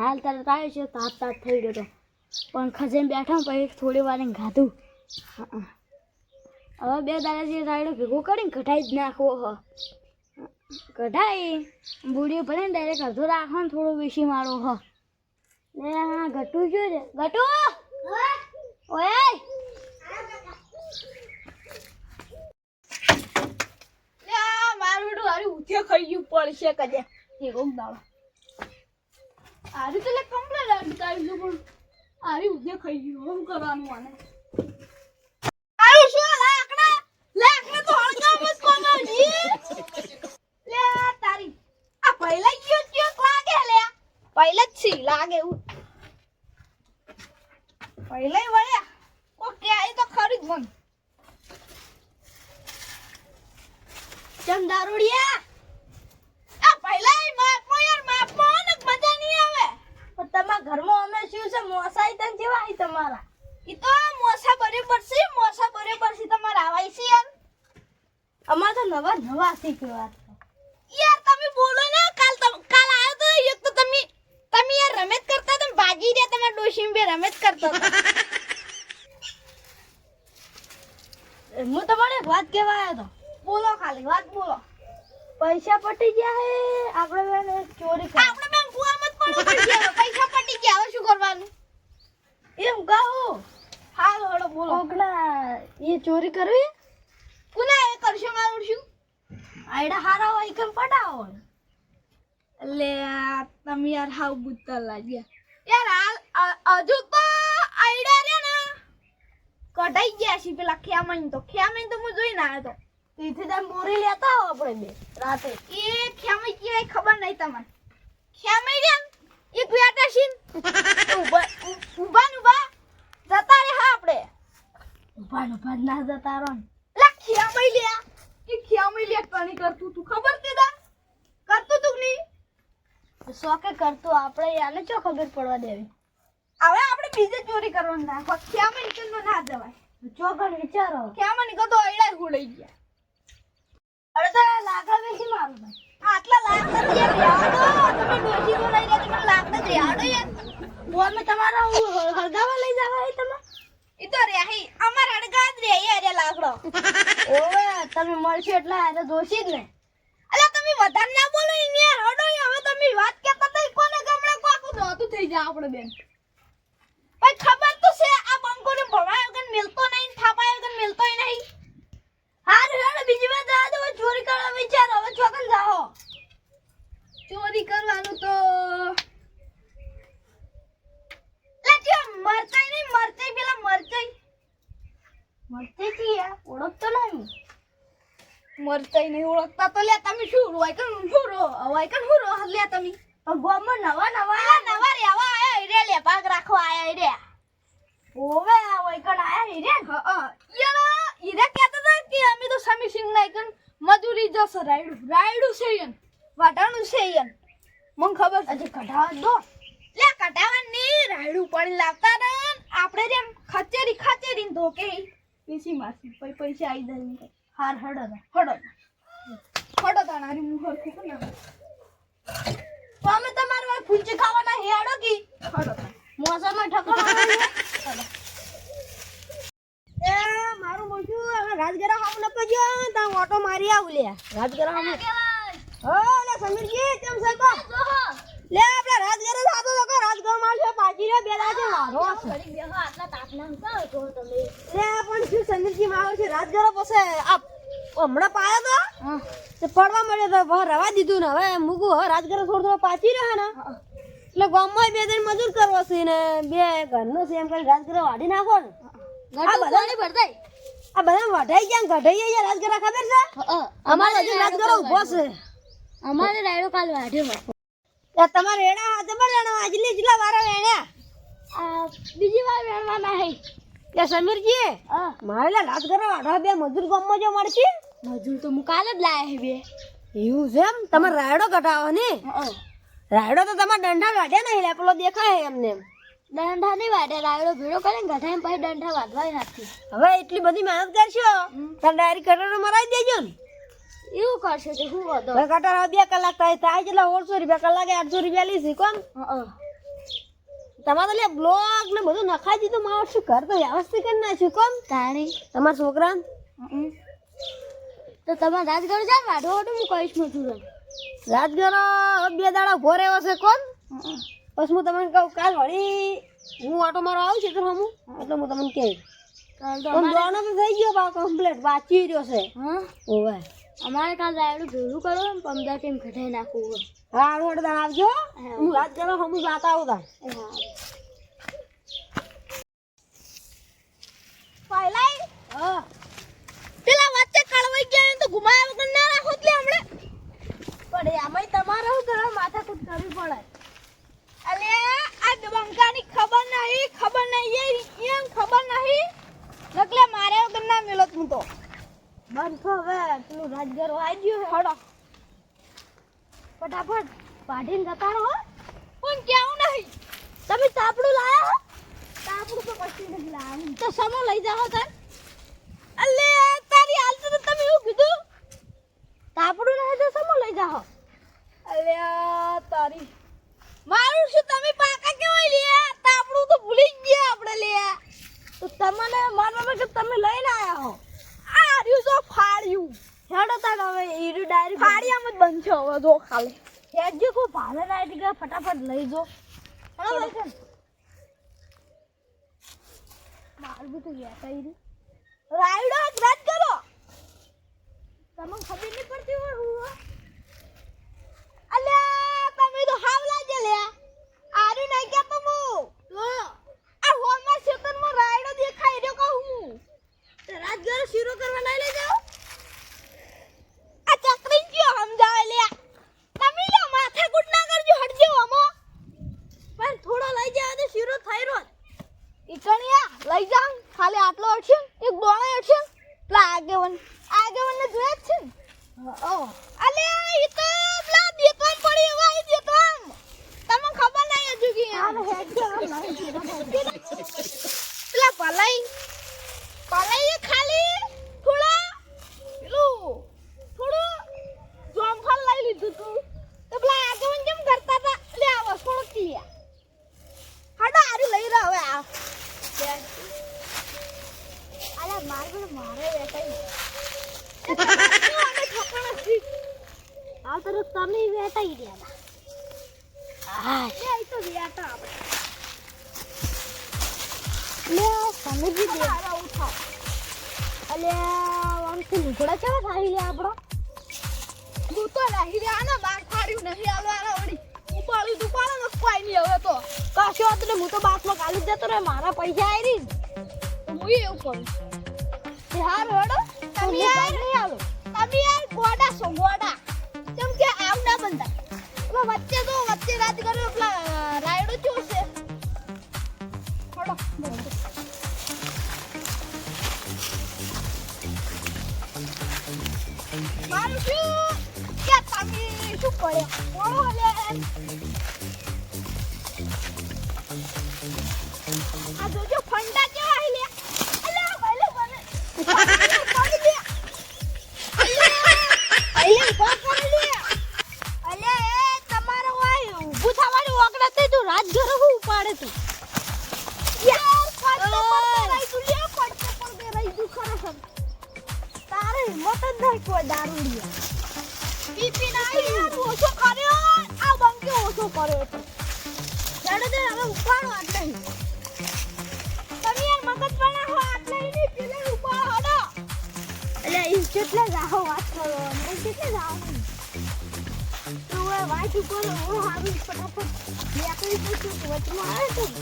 હાલ તરત આવ્યો છે? તાપ તાપ થઈ ગયો તો. પણ ખજેને બેઠા પછી થોડી વાર ખાધું. હવે બે દાદાજી રાયડો ભેગો કરીને કઢાઈ જ નાખવો હ. કઢાઈ. બુડીઓ ભલે ને ડાયરેક્ટ અડધો રાખો ને થોડો વેસી મારો, હ. ને હા, ગટુ જો છે? ગટુ? ઓય! મારું બેટું હારી ઉઠે ખાઈ ગયું પડશે કદે એ રોગ દાડો. હારી તો કમ્પ્લેટ અડકાવી છું પણ. હારી ઉઠે ખાઈ ગયું કરવાનું આને હારું શું લાકડા લાકડા તો હળગાવ જ કોનો લે તારી આ પહેલા ગયો ક્યોક લાગે લે પહેલા જ છી લાગે એવું પહેલા વળ્યા ઓ કે આ તો ખરી જ મન ચમ દારૂડિયા આ પહેલા માપમાં યાર માપમાં ને મજા નહીં આવે પણ તમારા ઘરમાં અમે શું છે મોસાઈ તને જેવા હી તમારા ઈ તો મોસા બરાબર છે મોસા બરાબર છે તમારે આવાય છે યાર અમાર તો નવા નવા શીખવા યાર તમે બોલો ને કાલ તમ કાલ આયો તો એક તો તમે તમે યાર રમેત કરતા તો ભાગી રહ્યા તમારા ડોશીમ બે રમેત કરતા હતા. હું તમારે વાત કહેવા આવ્યો હતો. બોલો ખાલી વાત બોલો. પૈસા પટી ગયા હે? આપણે બેન ચોરી કરી. આપણે બેન જ પડવું પડશે હવે. પૈસા પટી ગયા હવે શું કરવાનું? એમ કહું? હાલ હળો બોલો. કોકના એ ચોરી કરવી? પુના એ કરશો મારું શું? આયડા હારા હોય કેમ પટાવો? લે આ તમે યાર હાવ બુત્તર લાગ્યા. યાર હાલ હજુ તો આઈડા રે ને. કઢાઈ ગયા છે પેલા ખ્યામણ તો. ખ્યામણ તો હું જોઈને આવ્યો તો. તેથી તમે બોરી લેતા હો આપણે બે રાતે. એ ખ્યામણ કેવાય ખબર નહીં તમને. ખ્યામણ રે એ એક બેટા છે ઊભા ઊભા જતા રે હા આપણે. ઊભા ઊભા ના જતા રહો ને. લા ખ્યામણ લે કે ખ્યામણ લે કણી કરતું તું. ખબર તે દા કરતું તું નહીં? શોકે કરતું. આપણે આને ચો ખબર પડવા દેવી. હવે આપણે બીજે ચોરી કરવાનું નાખો મને ચંદો ના જવાય. ચોકડ વિચારો. ક્યાં મને કહો કતો અઈડા ગુડાઈ ગયા. અરે તો લાકડા વેચી મારું ભાઈ. આટલા લાકડા જે તમે ડોશી તો લઈ રહ્યા તમે લાકડા જે યાર. હું અમે તમારા હું હળગાવા લઈ જવા હે તમે? ઈ તો રેહી અમાર હડગા જ રે યાર લાકડો. ઓવે તમે મળશે એટલે આ તો જ ને. અલા તમે વધારે ના બોલો યાર. હડો હવે તમે વાત કેતા તઈ કોને ગમડે કોકું દોતું થઈ જાય આપણે બેન. ભાઈ ખબર તો છે, આ બંકોને ભવાયો વગર મિલતો નહીં થાપાયો વગર મિલતોય નહીં? હાર હેડો બીજી વાર જવા દો ચોરી કરવા વિચારો, હવે ચોકન જાઓ. ચોરી કરવાનું તો. લે જો મરચાઈ નહીં, મરચાઈ, પેલા મરચાઈ. હતી યાર ઓળખતો નહીં. મરચાઈ નહીં ઓળખતા તો લે, તમે શું રોય કે શું રો હોય કન શું રો લે તમે. ગામમાં નવા નવા નવા રેવા આયા રે લે ભાગ રાખવા આયા રે. ઓવે આ વૈકણ આયા હી રે? હ હ. યાર ઈરે કહેતા હતા કે અમે તો સમી સિંગ નાઈ કન મજૂરી જશે રાયડું રાયડું છે યન વાટાણું છે યન મને ખબર હજી કઢાવા દો. લે કટાવાની રાયડું પણ લાવતા ને આપણે જેમ ખચેરી ખચેરી ને ધોકે. પીસી માસી પછી પૈસા આવી જાય હાર હડો. હડો. હડો તાણારી મુહર ખોખો ના તો અમે તમારે ફૂંચી ખાવાના હેડો કી મોસમમાં ઠકવાનો એ મારું મોટું હવે રાજગરા હાવ ન કજો તા ઓટો મારી આવ લે. રાજગરા હાવ હો લે સમીરજી કેમ છે કો લે આપણે રાજગરા સાતો તો રાજગર માલ છે પાજી રે બેલા છે વારો છે. આટલા તાપના કહો તમે? લે પણ શું સમીરજી મારો છે? રાજગરા પાસે આ હમણાં પાયો તો? તે પડવા મળ્યો તો રવા દીધું ને. હવે મૂકું હવે રાજગર થોડો થોડો પાછી રહે ને. એટલે ગામમાં બે દિન મજૂર કરવો છે ને બે ઘરનો છે એમ કરી રાજગર વાઢી નાખો ને. ગટુ પાણી ભરતાય આ બધા વઢાઈ ગયા ગઢાઈ ગયા રાજગર ખબર છે? અમારે હજુ રાજગર ઊભો છે. અમારે રાયડો કાલ વાઢ્યો. તમારે એડા હાથે પર જાણો આજલી જેટલા વારા વેણ્યા આ બીજી વાર વેણવાના હે. કે સમીરજી મારે રાજગરો વાઢવા બે મજૂર ગામમાં જો મળશે? મજૂર તો હું કાલ જ લાયા હે બે. એવું છે એમ? તમે રાયડો કઢાવો ને રાયડો તો તમારે દંડા વાઢ્યા નહીં લે પેલો દેખાય એમને. એમ દંઠા નહીં વાઢ્યા રાયડો ભેડો કરે ને ગઠાઈ પછી દંડા વાઢવાય નાખી હવે એટલી બધી મહેનત કરશો? તમે ડાયરી કટરો મરાવી દેજો ને. એવું કરશે તો શું વધો? હવે કટર બે કલાક થાય થાય જેટલા ઓળસો રૂપિયા કલાકે આઠસો રૂપિયા લીધી કોમ હા તમારે લે બ્લોગ ને બધું નખાઈ દીધું મારું શું ઘર તો વ્યવસ્થિત કરી નાખ્યું કોમ તાણી. તમારા છોકરા તો તમે રાજગઢ જા વાઢો વાઢો હું કહીશ મજૂર રાજગરો બે દાડા ઊભો રહ્યો છે કોણ પછી હું તમને કહું કાલ વળી હું ઓટો મારો આવું છું તો હમું? એટલે હું તમને કહું. કાલ તો અમારે દોડો તો થઈ ગયો બા કમ્પ્લીટ વાંચી રહ્યો છે. હા? ઓવે અમારે કાલ રાયડું ભેગું કરો ને પંદર ટીમ ઘટાઈ નાખવું હોય. હા આડું દાણ આવજો. હું. રાજગરો હમું જાતા આવું તા હા. પહેલાય હા. ગયા તો ઘુમાયા વગર ના રાખો એટલે હમણે. પણ એમાંય તમારે શું કરવા માથાકૂટ કરવી પડે. અલે આ બંકાની ખબર નહીં ખબર નહીં એ એમ ખબર નહીં. નકલે મારે વગર ના મેલો તું તો. બંધ થો હવે પેલું રાજગર આવી ગયું હડો. ફટાફટ પાઢીને જતા રહો પણ કેવું નહીં. તમે તાપડું લાયા તાપડું તો પછી નથી લાવ્યું તો સમો લઈ જાઓ તાર. અલે! તારી તમે એવું કીધું? તાપડું ના તો સમો લઈ જાઓ. અલ્યા તારી. મારું શું તમે પાકા કેવાય લે? તાપડું તો ભૂલી જ ગયા આપણે લ્યા તો તમને મારવા કે તમે લઈને આવ્યા હો. આ રહ્યું તો ફાડ્યું હેડો તાણ હવે ઈરું ડાયરી ફાડ્યામાં જ બનશે હવે જો ખાલી. હેડજો કોઈ ભાલે ના એટલે ફટાફટ લઈ જો. હેડો. મારું તો ગયા રાયડો રાત કરો. તમને ખબર નહીં પડતી હોય હું? અલ્યા તમે તો હાવલા જ લે આરી નહીં કે હું. આ હોલમાં માં રાયડો દેખાય રહ્યો કહું. હું રાત ઘર શીરો કરવા નહીં લઈ જાઓ આ ચકરી ગયો સમજાવે લે તમે લો માથા કૂટ ના કરજો હટજો અમો પણ થોડો લઈ જાવ તો શીરો થઈ રહ્યો ઈકણિયા લઈ જાઉં ખાલી આટલો હટશે એક દોણો હટશે પેલા આગેવન આગેવન ને જોયા જ છે ને ઓ અલે ઈ તો પેલા દેતવાન પડી એવા ઈ દેતવાન તમને ખબર નહીં હજુ કે આને હેડજો નહીં શીરો થઈ રહ્યો. પેલા પલાઈ પલાઈ એ ખાલી થોડા પેલું થોડું જોમફળ લઈ લીધું તું તો પેલા આગેવન કેમ કરતા હતા લે આ વસ્તુ લે હાડો આરી લઈ રહ્યો હવે આ અલા માર મારે વેટાઈ આ તરફ તમે વેટાઈ હા તો વ્યાતા આપણે. લે સમજી દે લે આપણો? હું તો રહી રહ્યા ને બાર ફાડ્યું નહીં. આલવાના વળી. ઉપાડ્યું તું પાડો ને કોઈ નહીં હવે તો. કશો વાત નહીં હું તો બાસમાં કાલી જતો રહે મારા પૈસા આવી રહી તો હું એવું કરું. તે હાર હેડો. તમે યાર નહીં આવો. તમે યાર ગોડા છો ગોડા. કેમ કે આવ ના બંધા એટલે વચ્ચે તો વચ્ચે રાત કર્યો પેલા રાયડો ચો છે? થોડો મારું શું? કે તમે શું કરે બોલો જાણે તે હવે ઉપાડો આટલે તમે યાર મગજ બનાવો આટલે નહીં, પેલે ઉપાડો. હડો એટલે ઈ કેટલે જાહો વાત કરો મને કેટલે જાહો તો હવે વાત ઉપર, હું હારું ફટાફટ વચમાં આવે તો લો.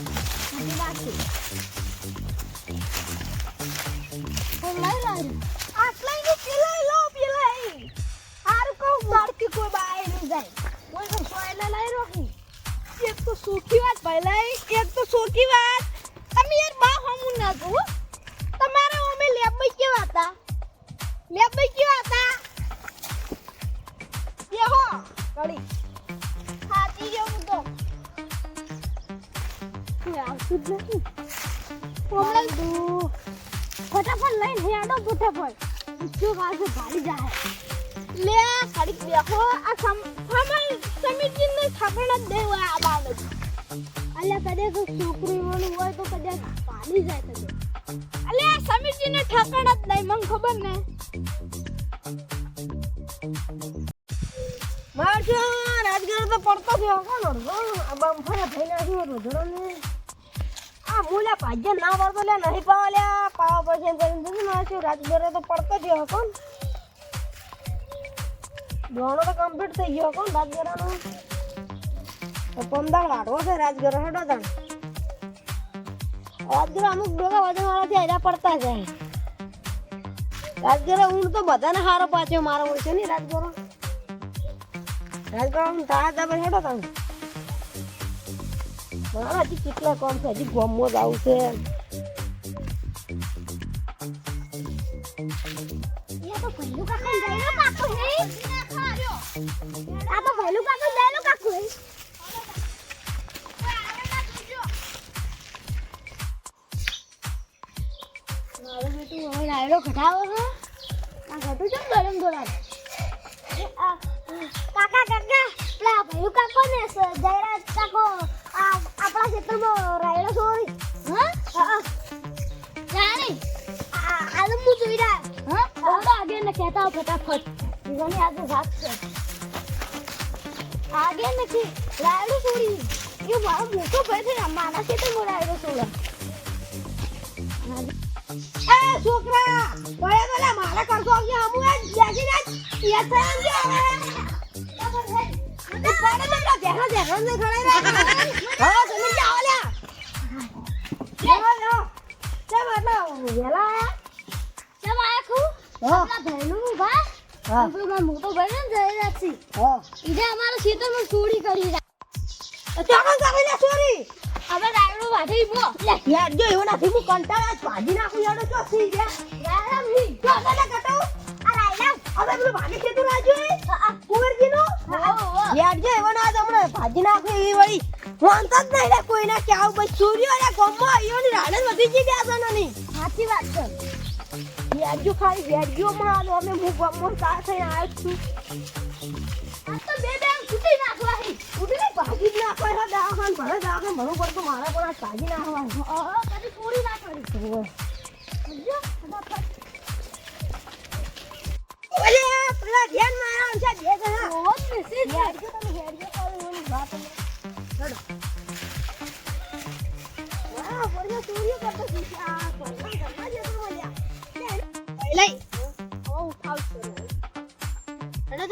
હારું કહું મારથી કોઈ બાય નહીં જાય. તો સુખી વાત પહેલા એક તો સુખી વાત. તમે યાર બા હમું ના કહો. તમારા અમે લેબમાં કેવા હતા? લેબમાં કેવા હતા? બેહો કળી હાથી જેવું તો. આવતું જ નથી. હમણાં તું ફટાફટ લઈને હેડો ફટાફટ. જો પાસે ભાડી જાય. લે કડી બેહો. આ સમ ફમલ સમિતિને ખબર જ દેવા આ બાબત. અલ્યા, કદાચ છોકરી વાળું હોય તો કદાચ પાણી જાય કદાચ અલે સમિતિને ઠાકણ જ નહીં, મને ખબર ને. માર છે રાજગીર તો પડતો થયો કોણ આ બમફાયા થઈ નાખ્યું રોજડો ને? આ મૂલા ભાજ્ય ના વળતો લે નહીં પાવા પાવા પછી કરીને તો પડતો થયો કોણ? દોણો તો કમ્પ્લીટ થઈ ગયો કોણ? રાજગરાનો? તો પમદાર વાટવો છે રાજગરો હેડો તાણ રાજગરો અમુક ડોગા વજન વાળાથી આયલા પડતા જાય રાજગરો ઊંડ તો બધાને હારો પાછો મારો હોય છે ને રાજગરો? રાજગરો રાજગીરો તારા દાબર હેડો મારા હજી કેટલા કોમ છે? હજી ગોમો જ આવું રાયડો ઘટાવો છે? આ ઘટું છે ગરમ આ કાકા કાકા, પેલા ભૈલું કાકો ને જયરાજ કાકો આપણા ક્ષેત્રમાં રાયડો છોડી હા? જાણી આલમ હું જોઈ રહ્યા. હા? તો આગે ને કહેતા હો ફટાફટ. જીવાની આજે વાત છે. આગે ને કે રાયડો છોડી. એ મારો મોટો ભાઈ છે મારા ક્ષેત્રમાં રાયડો એ છોકરા કયો તો લે મારા કરતો કે હમુ એ બેસીને ને હવે એ તો પેલા ધેરો ધેરો ને ખડાઈ રહ્યા હા જમીન જાઓ લે જાઓ જાઓ ચાલ એટલે વેલા આયા ચમ આયા ખુ આપણા ભાઈનું ભા આપણો મારો મોટો ભાઈ ને જયરાજ છે હા ઈજે અમારા ચોરી કરી ચાલો ચોરી સોરી હવે રાયડો વાઢી યાર જો એવું નથી હું કંટાળા જ ભાજી નાખું યાર તો સી ગયા? રાયડા મી જો દાદા કટો આ રાયડા હવે પેલું ભાગે છે તું રાજુ કુંવરજી નું યાર જો એવો ના હમણે ભાજી નાખું એવી વળી. વાંધો જ નહીં લે કોઈને ક્યાં બસ ચોરી વાળા ગામમાં આવ્યો ને રાડે વધી ગઈ ગયા છે નાની. સાચી વાત છે. બેડજો ખાલી બેડજો માં આલો અમે હું ગમો તા થઈને આવ્યો છું. આ તો બે બે છૂટી નાખવા હી. ભાજી જ નાખવા છે દવાખાન ભલે દવાખાન ભરવું પડતું મારે પણ ભાજી નાખવા કદી ચોરી ના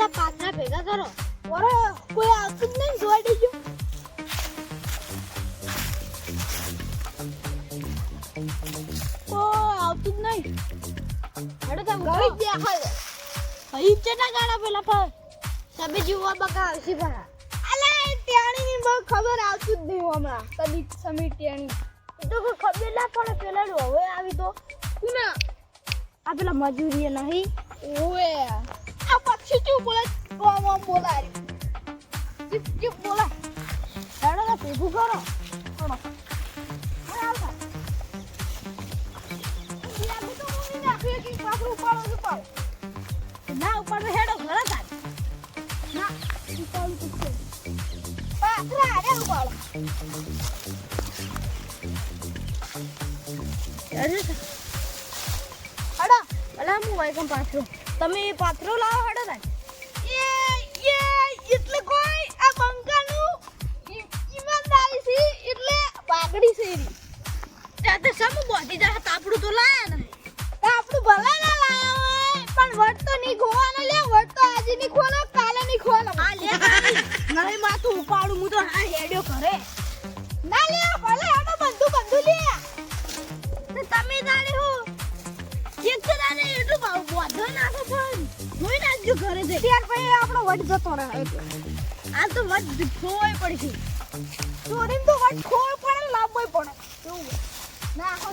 પાછા ભેગા કરો. ઓરે કોઈ આવતું જ નહીં જોઈ દેજો કોઈ આવતું જ નહીં હેડો તમે ગળી જ દેખાય હઈ ચેટા ગાડા પેલા પર તમે જીવવા બકા આવશે ભરા અલે ત્યાંની બહુ ખબર આવતું જ નહીં હમણાં કદી સમી એ તો કોઈ ખબર ના પડે પેલા હવે આવી તો કુના આ પેલા મજૂરી નહીં ઓએ આ પક્ષી ચૂપ બોલે કોમ ઓમ બોલાય ચૂપ ચૂપ બોલાય હેડો તો ભેગું કરો હું ઉપાડો ના ઉપર તો હેડો ઘરે થાય ના ઉપાડું તો છે પાછરા આરે ઉપાડો હેડો અલા હું હોય કેમ પાછો. તમે પાથરો લાવો હડો ને. એ એ એટલે કોઈ આ બંકાનું ઈમાનદારી છે એટલે પાઘડી છે એની. ત્યાં તો સમ બોધી જા તાપડું તો લાયા ને. તાપડું ભલે ના લાયા હોય પણ વટ તો નહીં ખોવાનો લે વટ તો આજે નહીં ખોલો કાલે નહીં ખોલો આ લે નહીં માથું ઉપાડું હું તો હા હેડ્યો ઘરે. ના લે ભલે હેડો બંધુ બંધુ લે તમે જાણે હો એટલું બોધો નાખો પણ. જોઈ નાખજો ઘરે જઈ ત્યાર પછી આપણો વટ જતો રહે. આ તો મત ખોવાય પડશે. ચોરીને તો વટ ખોળ પડે ને પડે. ના આખો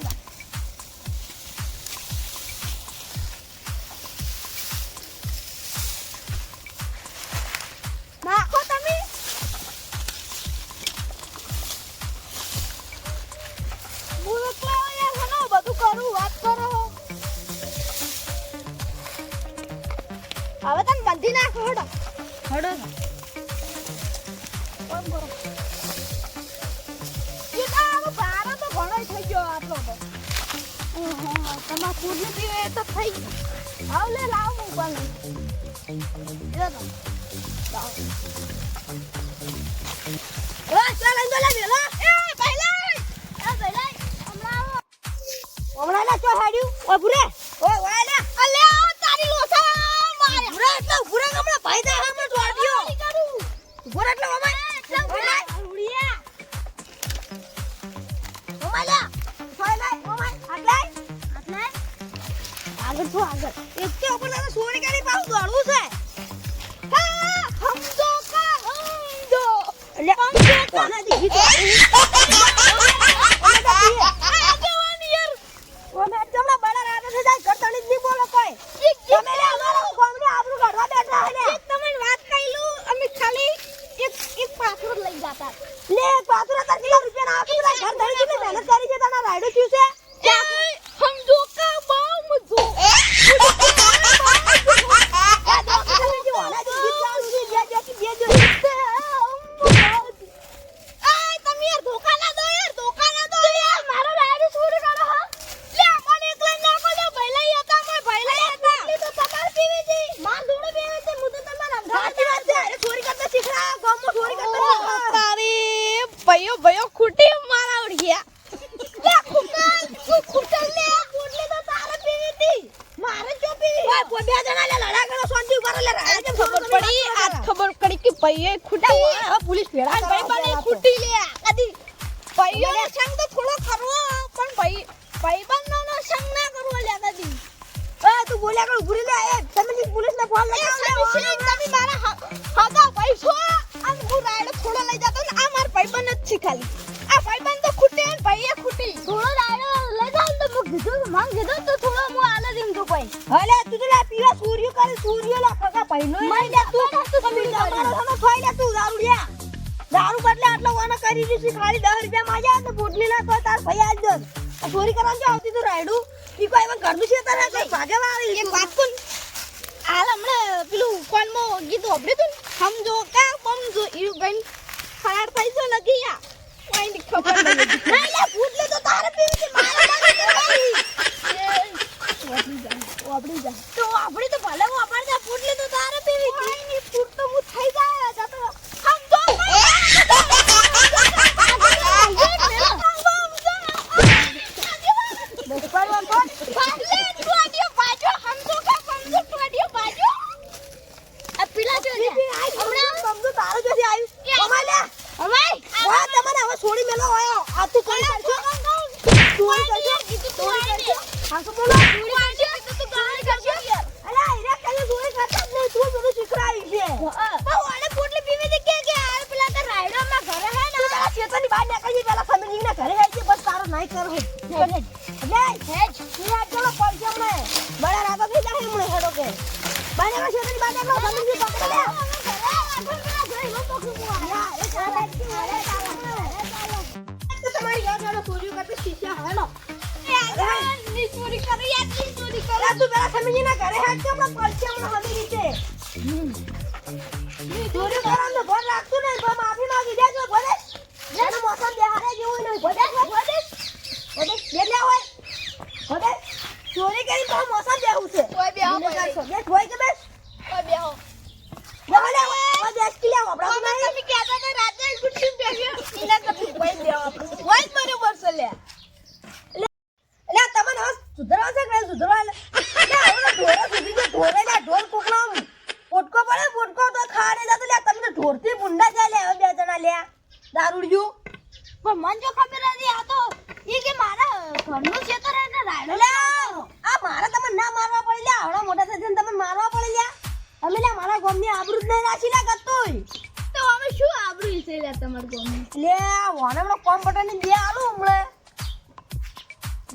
હેડ્યું ઓય ભુરે! ઓય ઓય લે અલે આ તારી લોસા મારે! ભુરે એટલે ભુરે હમણાં ભાઈ દે હમણે દોડ ગયો ભુરે એટલે ઓમાય એટલે ભુરે! ઉડિયા ઓમાય લે. સોય લે ઓમાય આટલે? આટલે? આગળ તો આગળ. એક તો આપણને તો સોરી કરી પાછું દોડવું છે. હા હમ હમદો. કા હમ હમદો એટલે દીધી તો ઓમે તમને બડા રાતે છે જાય કરતણી જ નહીં બોલો કોઈ તમે લે અમારા ગામને આબરૂ કાઢવા બેઠા હે ને તમને વાત કઈલું અમે ખાલી એક એક પાથરો લઈ જતા લે પાતુરા તાર કિલો રૂપિયા ના આપી બધા ઘર ધણી કેટલી મહેનત કરી છે તને રાયડો થયું છે હમદો કા બામદો આ દોસ્ત તમે જે વાલા જે ગીત ગાવું છે જે જે કે બે જો આય તમે યાર ધોકા ના દો યાર ધોકા ના દો યાર મારો રાયડો છોડ કરો હા લે મને એકલા ના કો દો ભઈલા હતા મે ભઈલા હતા એટલે તો તમાર પીવે છે માર દોડો પીવે છે હું તો તમાર સાચી વાત છે અરે ચોરી કરતા શીખડા ગામમાં ચોરી કરતા શીખડા તારી ભયો ભયો ખૂટી મારા ઉડ ગયા લે ખૂટલ તું ખૂટલ લે પોટલી તો તારે પીવી હતી મારે જો પીવી ઓય કોઈ બે જણા લે લડા કરો શાંતિ ઊભા રહો લે રાયડો કેમ ખબર પડી આજ ખબર પડી કે ભાઈએ ખૂટી હવે પોલીસ ભેળા આ ભાઈ બને ખૂટી લે કદી ભાઈઓનો સંગ તો થોડો ખરો પણ ભાઈ ભાઈબંધોનો સંગ ના કરવો લે દાદી. એ તું બોલ્યા કર ઉભરી લે. એ તમે જે પોલીસ ને ફોન એ લગાવો તમે મારા હગા ભાઈ છો અને હું રાયડો થોડો લઈ જતો ને આ માર ભાઈબંધ જ છે ખાલી. આ ભાઈબંધ તો ખૂટે ને ભાઈએ ખૂટી. થોડો રાયડો લઈ જાવ તો હું કીધું માંગ કીધું તો થોડો હું આલે દીમ તો કોઈ હલે તું તો લા પીવા સૂર્ય કરે સૂર્ય લા કાકા પહેલો મઈ લે તું તો તમે તમારો તમે ખાઈ લે તું દારૂડિયા. દારૂ બદલે આટલો વાના કરી દીધી ખાલી 10 રૂપિયા માં તો બોટલી ના તો તાર ભાઈ આજ દો ચોરી કરવાનું જો આવતી તું રાયડું. ઈ કોઈ એમાં ઘરનું છે તારે કઈ? ભાગે વાળી એક વાત કોણ હાલ હમણાં પેલું ફોનમાં ગીત વાપર્યું હતું સમજો કા સમજો ઈ ગઈ ખરાડ થઈ છો નથી યા. કોઈ ખબર નહીં.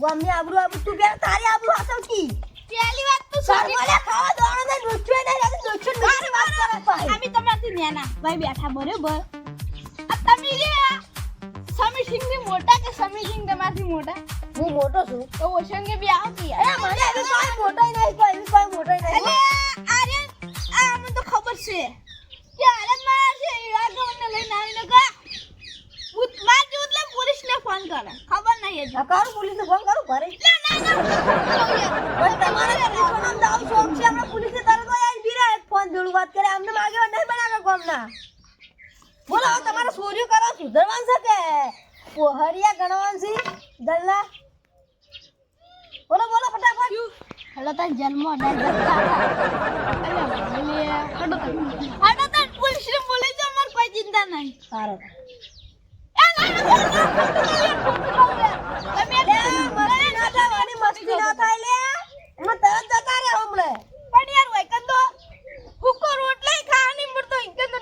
ગામની આબરૂ આબરૂ તું કે તારી આબરૂ હાસવતી? પહેલી વાત તો સારું લે ખાવા દોણો ને ડોચ્યો નહીં રાતે ને મારી વાત કરે ભાઈ. અમે તમારાથી નાના ભાઈ બેઠા બરોબર આ તમે રે સમી સિંહથી મોટા કે સમી સિંહ તમારથી મોટા? હું મોટો છું. તો ઓશંગે બી આવતી અરે મને એવી કોઈ મોટો નહીં કોઈ એવી કોઈ મોટો નહીં. અરે આ મને તો ખબર છે કે અરે માર છે આ ગમને લઈને આવીને કા? ભૂત માર જો એટલે પોલીસ ને ફોન કરે? ખબર નહીં એટલે કરું પોલીસને ફોન કરું? ઘરે? ના પોલીસે તરત બીરા ફોન જોડું વાત કરે. અમને માગે નહીં બનાવે કોમના બોલો તમારે ચોરીઓ કરો સુધરવાનું છે કે? પોહરિયા ગણવાનું છે દલ્લા બોલો બોલો ફટાફટ. હેલો તાર જન્મ અડતા પોલીસ ને બોલે છે અમાર કોઈ ચિંતા નહીં. સારું.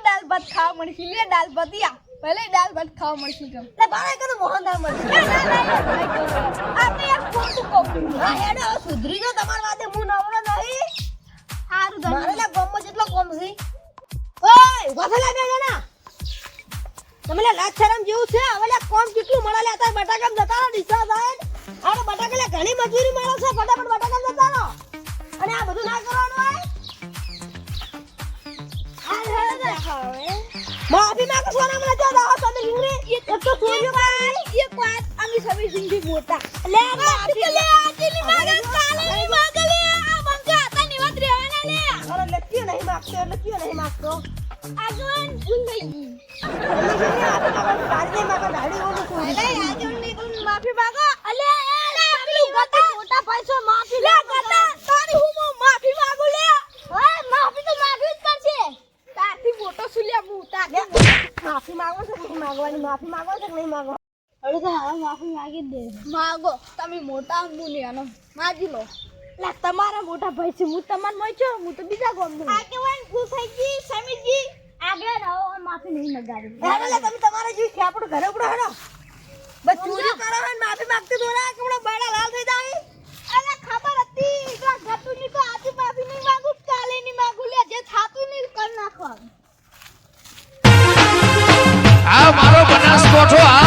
દાલ ભાત ખાવા મળશે લે દાલ ભાત યા ભલે દાલ ભાત ખાવા મળશે ગમ લે, ભાડે કીધું મોહનદાર મળશે. ના ના ના યાર ભાઈ કહું. આ તો યાર ખોટું કહું હા, હેડો, સુધરી જાઓ, તમાર વાતે હું નવરો નહીં. સારું મારે લે ગામમાં જેટલો કોમ જણા. તમે લે લાજ શરમ જેવું છે? હવે કોમ કેટલું મળે લે અત્યારે બટાકામ જતા રહો દિશા સાહેબ. અરે બટાકા લે ઘણી મજૂરી મળે છે ફટાફટ બટાકામ જતા રહો. અને આ બધું ના કરવાનું હોય? માફી માંગો સોના મને જો દાવો તમે લીંગડી એક તો ચોરીઓ ભાઈ એક વાત અમે સभी સિંધી મોટા. લે માફી લે આજે ની માગે કાલે ની માગે લે. આ બંકા હતા ની વાત રહેવાના લે અરે લક્ષ્યો નહીં માગતો? લક્ષ્યો નહીં માગતો? આગળ ભૂલ ગઈ માફી માંગો અલે પેલું ગતા મોટા પૈસો માફી લે ગતા તારી હું માફી માંગુ લે હા માફી તો માંગવી જ કરશે તારથી મોટો સુલ્યા હું તારથી માફી માંગો છો નહીં માગવાની માફી માંગો છો નહીં માગો હવે તો હવે માફી માંગી દે માગો તમે મોટા મુનિયાનો. માજી લો. લે તમારા મોટા ભાઈ છે. હું તમાર મોય છો હું તો બીજા ગામનો. આગેવાન ગુસાઈજી સમીજી આગળ માફી નહીં મગાવી એટલે તમે તમારા જેવી છે આપણો ઘરે ઉપડો બસ ચોરી કરો ને માફી માંગતી દોરા કે આપણો લાલ થઈ જાય. અરે ખબર હતી એટલા ઘટુ માફી નહીં માંગુ કાલે નહીં માંગુ. લે જે થાતું નહીં કર નાખવાનું. મારો બનાસ આ